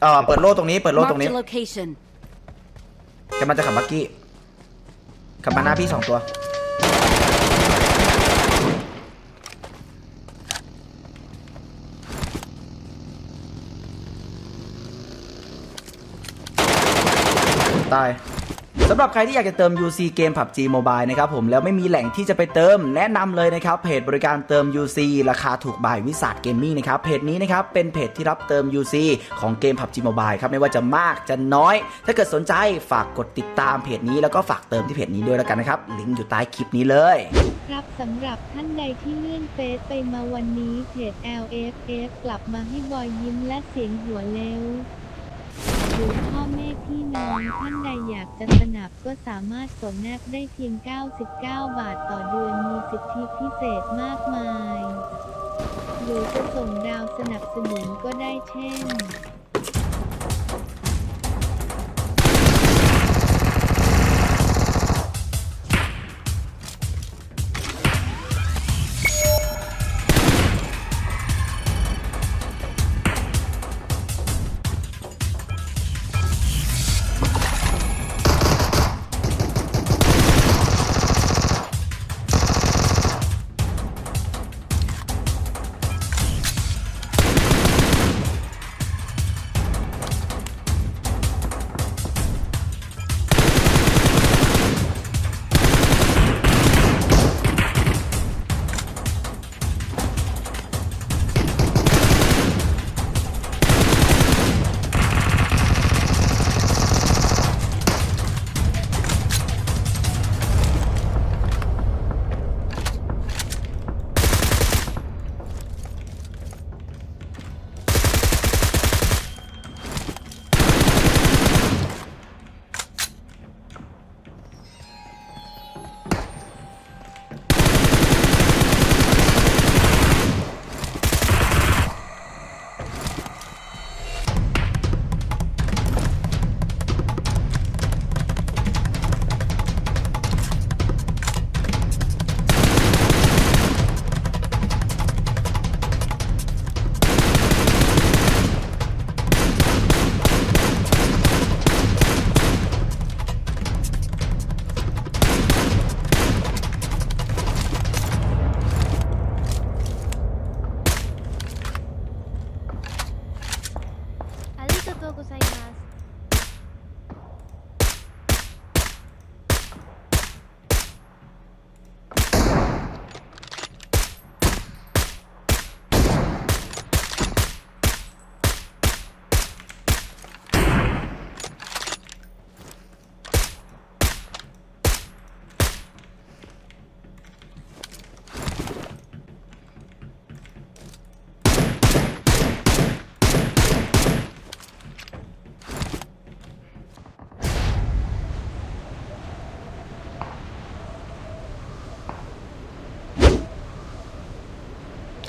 เออเปิดโล่ตรงนี้ เปิดโล่ตรง Marked นี้ a location. แกมันจะขับบักกี้ ขับมาหน้าพี่สองตัว ตาย สำหรับใครที่อยากจะเติม UC เกม PUBG Mobile นะครับผมแล้วไม่มีแหล่งที่จะไปเติม แนะนำเลยนะครับเพจบริการเติม UC ราคาถูกบายวิสาทเกมมิ่งนะครับเพจนี้นะครับเป็นเพจที่รับเติม UC ของเกม PUBG Mobile ครับไม่ว่าจะมากจะน้อย ถ้าเกิดสนใจฝากกดติดตามเพจนี้แล้วก็ฝากเติมที่เพจนี้ด้วยแล้วกันนะครับลิงก์อยู่ใต้คลิปนี้เลย ครับสำหรับท่านใดที่เลื่อนเฟซไปมาวันนี้เพจ LFF กลับมาให้บอยยิ้มและเสียงหัวเร็ว หรือพ่อแม่พี่น้องท่านใดอยากจะสนับก็สามารถสมแนบได้เพียง 99 บาทต่อเดือนมีสิทธิพิเศษมากมาย หรือจะส่งดาวสนับสนุนก็ได้เช่น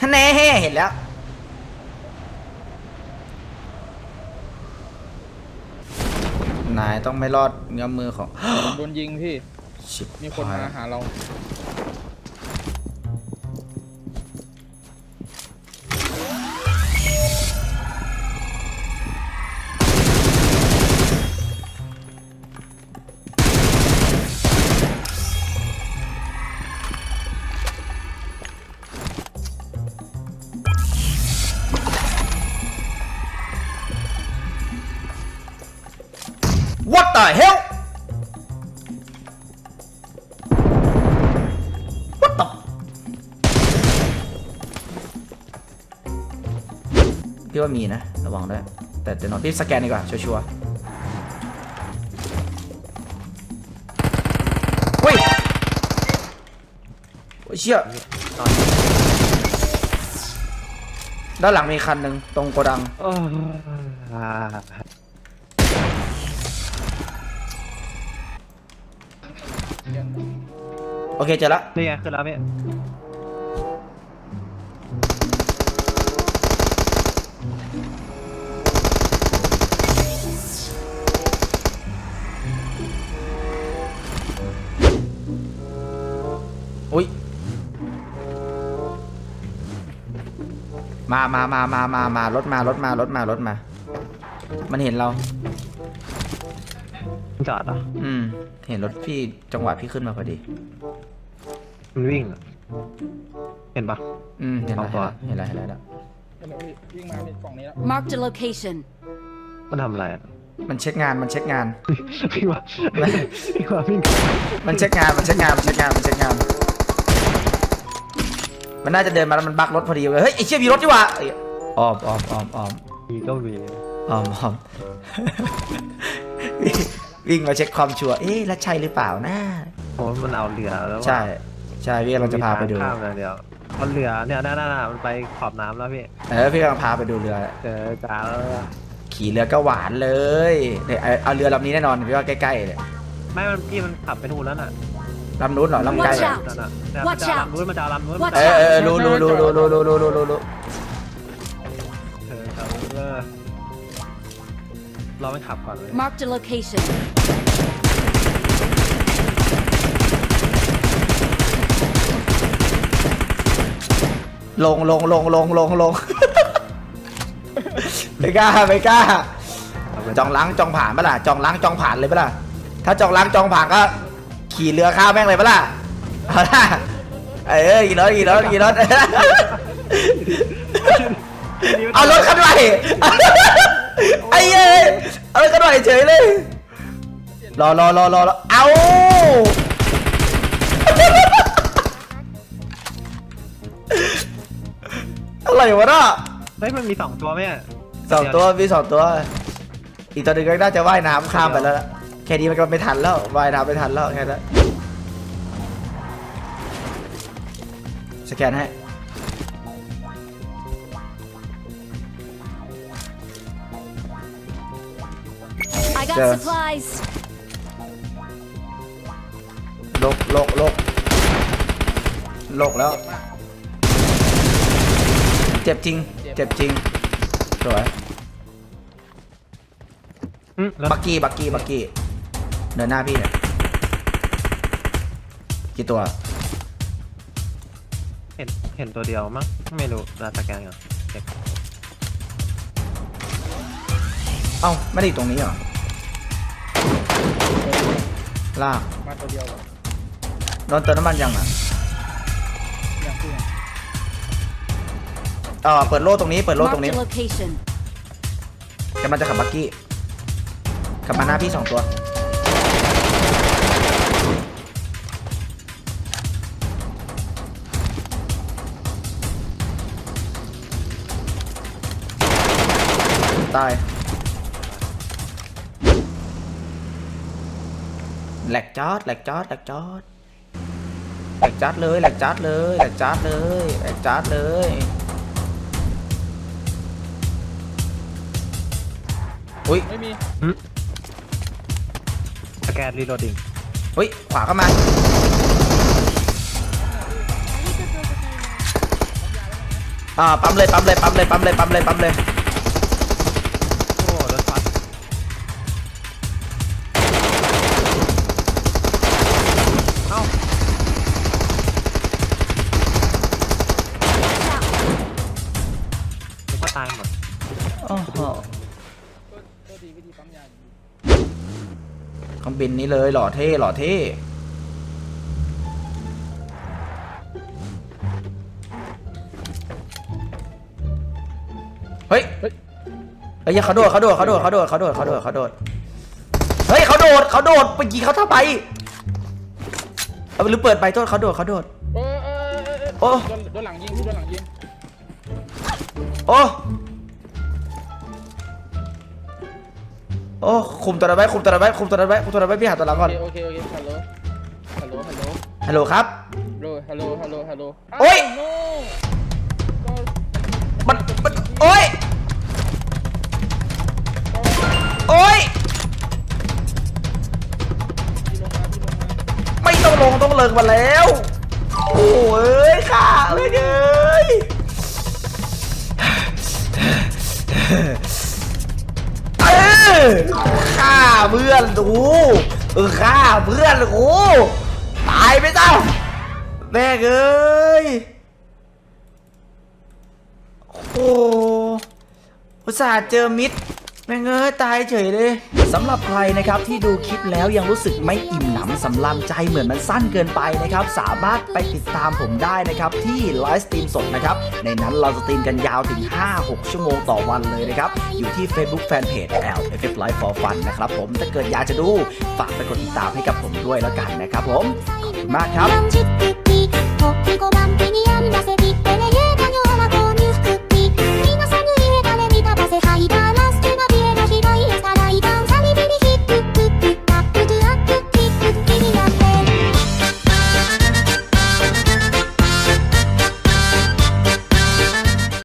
ท่านแน่เห็นแล้ว นายต้องไม่รอดเงื้อมมือของโดนยิงพี่ ชิบมีคนหายมาหาเรา What the hell What the พี่ว่ามีนะ ระวังด้วย แต่เดี๋ยวนอนพี่สแกนดีกว่า ชัวร์ๆเฮ้ยโอ้ยเชี่ยด้านหลังมีคันหนึ่งตรงโกดัง โอ เคเจอละนี่ไงขึ้นแล้วพี่อุ้ยมามามามามามารถมารถมารถมารถมา มันเห็นเรามัน จอดเหรออืม เห็นรถพี่จังหวะพี่ขึ้นมาพอดี มันวิ่งเหรอเห็นปะ อืม เห็นแล้วเอาตัวเห็นแล้วเห็นแล้วเห็นแล้วเดี๋ยววิ่งมาในกล่องนี้แล้ว Marked a location. มันทำอะไรอะมันเช็คงาน มันเช็คงาน พี่ว่าพี่ว่าวิ่งมันเช็คงาน มันเช็คงาน มันเช็คงาน มันเช็คงาน มันน่าจะเดินมาแล้วมันบักรถพอดีเลยเฮ้ยไอ้เชี่ยมีรถดีกว่าเอ้ยออมออมออมออมมีก็มีออมออม วิ่งมาเช็คความชัวร์เอ๊ะแล้วใช่หรือเปล่านะเพราะว่ามันเอาเรือแล้วว่าใช่ ใช่พี่กำลังจะพาไปดูมีทงข้ามนะเดี๋ยวมันเรือเนี่ยน่าน่ามันไปขอบน้ำแล้วพี่เออพี่กำลังพาไปดูเรือ เจอจ้าแล้วอะขี่เรือก็หวานเลยเนี่ยเอาเอาเรือลำนี้แน่นอนพี่ว่าใกล้ๆเลยไม่มันพี่มันขับไปนู่นแล้วน่ะลำนู้นเหรอลำใกล้ Watch เหรอ out นั่นน่ะเนี่ย Watch มันจะเอา out ลำนู้นมันจะเอาลำนู้น Watch เออเออเออรู้รู้รู้รู้รู้รู้รู้รู้รู้ เราไม่ขับก่อนเลย Marked a location. ลงลงลงลงลงลง ไม่กล้าไม่กล้า จองล้างจองผ่านปะล่ะจองล้างจองผ่านเลยปะล่ะถ้าจองล้างจองผ่านก็ ขี่เรือข้ามแม่งเลยปะล่ะเอาล่ะเออกี่รถกี่รถกี่รถ เอารถคันใหม่ ไอ้เอ้ยเอารถคันใหม่เฉยเลย รอรอรอรอรอเอาอะไรวะน่ะเฮ้ยมันมีสองตัวไหมอะสองตัวมีสองตัว อีกตัวหนึงก็น่าจะว่ายน้ำข้ามไปแล้วล่ะแค่นี้มันก็ไม่ทันแล้วว่ายน้ำไม่ทันแล้วแค่นั้นสแกนให้ I got Yeah. supplies. ลกลกลกลกแล้ว เจ็บจริง เจ็บจริง สวย อืมแล้วบักกี้ บักกี้ บักกี้ เดินหน้าพี่เนี่ย กี่ตัว เห็นเห็นตัวเดียวมั้งไม่รู้ลาตะแกรงอะเด็กเอ้า ไม่ได้อยู่ตรงนี้เหรอ ลากมาตัวเดียวเหรอโดนเติมน้ำมันยังอะอย่างที่เออเปิดโล่ตรงนี้เปิดโล่ตรง Marked นี้ a location. กำลังจะขับบักกี้ขับมาหน้าพี่สองตัว ตาย แหลกจอดแหลกจอดแหลกจอดแหลกจัดเลยแหลกจัดเลยแหลกจัดเลยแหลกจัดเลย อุ้ยไม่มีสแกนรีโหลดดิ้งอุ้ยขวาเข้ามา อ่าปั๊มเลยปั๊มเลยปั๊มเลยปั๊มเลยปั๊มเลยปั๊มเลย ตายหมดโอ้โหตัวดีวิธีปั๊มยาเครื่องบินนี้เลยหล่อเท่หล่อเท่เฮ้ยเฮ้ยเฮ้ยเขาโดดเขาโดดเขาโดดเขาโดดเขาโดดเขาโดดเขาโดดเฮ้ยเขาโดดเขาโดดไปยิงเขาทำไมเอาหรือเปิดไปโทษเขาโดดเขาโดดเออเออเออเออโอ้โดนโดนหลังยิงพี่โดนหลังยิง โอ้โอ้คุมตัวนั้นไว้คุมตัวนั้นไว้คุมตัวนั้นไว้คุมตัวนั้นไว้พี่หาตัวหลังโอก่อนเคโอเคโอเคฮัลโหลฮัลโหลฮัลโหลฮัลโหลครับฮัลโหลฮัลโหลฮัลโหลฮัลโหลโอ๊ยโน่ก็มันมันโอ้ยโอ้ยพี่ลงมาพี่ลงมาไม่ต้องลงต้องเลิกมาแล้วโอ้ยขาเลยเอ้ย เออฆ่าเพื่อนกูเออฆ่าเพื่อนกูตายไปจ้าแม่เอ้ยโอ้อุตส่าห์เจอมิด แม่งเอ้ยตายเฉยเลยสำหรับใครนะครับที่ดูคลิปแล้วยังรู้สึกไม่อิ่มหนำสำราญใจเหมือนมันสั้นเกินไปนะครับ สามารถไปติดตามผมได้นะครับที่ไลฟ์สตรีมสดนะครับ ในนั้นเราสตรีมกันยาวถึง 5-6 ชั่วโมงต่อวันเลยนะครับ อยู่ที่ Facebook Fanpage LFF Live for Fun นะครับผมถ้าเกิดอยากจะดู ฝากไปกดติดตามให้กับผมด้วยแล้วกันนะครับผม ขอบคุณมากครับ